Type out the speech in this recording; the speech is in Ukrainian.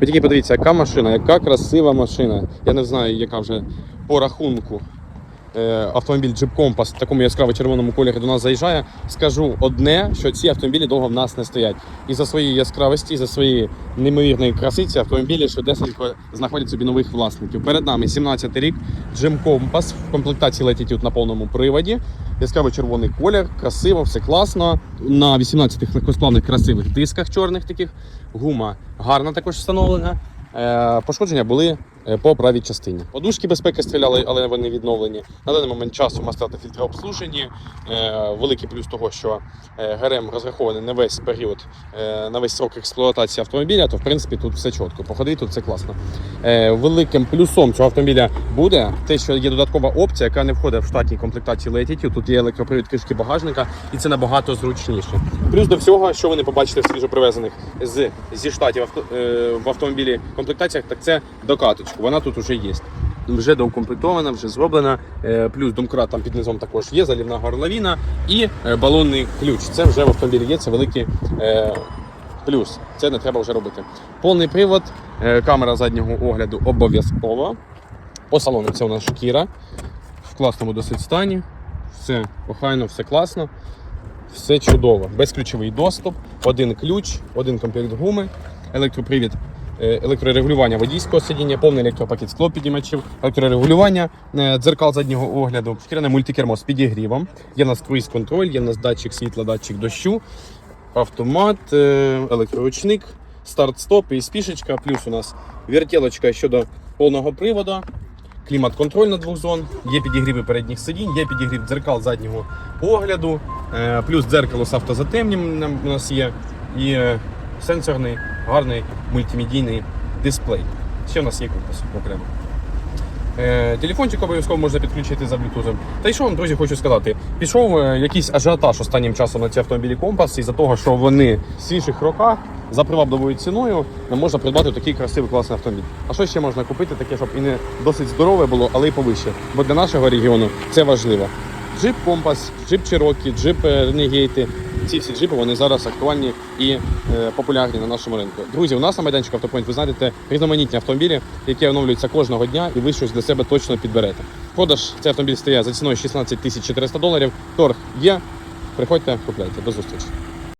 Ви тільки подивіться, яка машина, яка красива машина. Я не знаю, яка вже по рахунку. Е, Автомобіль Jeep Compass в такому яскраво червоному кольорі до нас заїжджає. Скажу одне, що ці автомобілі довго в нас не стоять. І за своєї яскравості, і за своєї неймовірної краси ці автомобілі швидесенько знаходять собі нових власників. Перед нами 17-й рік Jeep Compass в комплектації Latitude на повному приводі. Яскраво червоний колір, красиво, все класно. На 18-х легкосплавних красивих дисках чорних таких. Гума гарна також встановлена. Е, Пошкодження були по правій частині. Подушки безпеки стріляли, але вони відновлені. На даний момент часу мастер та фільтри обслужені. Е, Великий плюс того, що е, ГРМ розрахований на весь період, е, на весь срок експлуатації автомобіля, то в принципі тут все чітко. Походити тут все класно. Е, Великим плюсом цього автомобіля буде те, що є додаткова опція, яка не входить в штатній комплектації Latitude. Тут є електропривід кришки багажника, і це набагато зручніше. Плюс до всього, що ви не побачите в свіжопривезених з зі штатів е, в автомобілі комплектаціях, так це докаточку. Вона тут вже є. Вже доукомплектована, вже зроблена. Е, Плюс домкрат там під низом також є, залівна горловина і е, балонний ключ. Це вже в автомобілі є. Це великий е, плюс. Це не треба вже робити. Повний привод, камера заднього огляду обов'язково. По салону це у нас шкіра в класному досить стані. Все охайно, все класно. Все чудово. Безключовий доступ, один ключ, один комплект гуми, електропривід, електрорегулювання водійського сидіння, повний електропакет склопідіймачів, електрорегулювання е, дзеркал заднього огляду, шкіряне мультикермо з підігрівом. Є в нас круїз-контроль, є в нас датчик світла, датчик дощу, автомат, е, електроручник, старт-стоп і спішечка. Плюс у нас вертілочка щодо повного приводу. Клімат-контроль на двох зон, є підігріви передніх сидінь, є підігрів дзеркал заднього огляду, е, плюс дзеркало з автозатемненням у нас є, і е, сенсорний, гарний мультимедійний дисплей. Ще у нас є компас окремо. Е, Телефончик обов'язково можна підключити за Bluetooth. Та й що вам, друзі, хочу сказати? Пішов е, якийсь ажіотаж останнім часом на ці автомобілі компас із-за того, що вони в свіжих роках за привабливою ціною можна придбати такий красивий класний автомобіль. А що ще можна купити, таке, щоб і не досить здорове було, але й повище. Бо для нашого регіону це важливо. Джип Компас, джип Cherokee, джип е, Renegade. Ці всі джипи вони зараз актуальні і е, популярні на нашому ринку. Друзі, у нас на майданчику Автопоінт ви знайдете різноманітні автомобілі, які оновлюються кожного дня, і ви щось для себе точно підберете. Продаж цей автомобіль стає за ціною 16 тисяч 400 доларів. Торг є. Приходьте, купляйте. До зустрічі.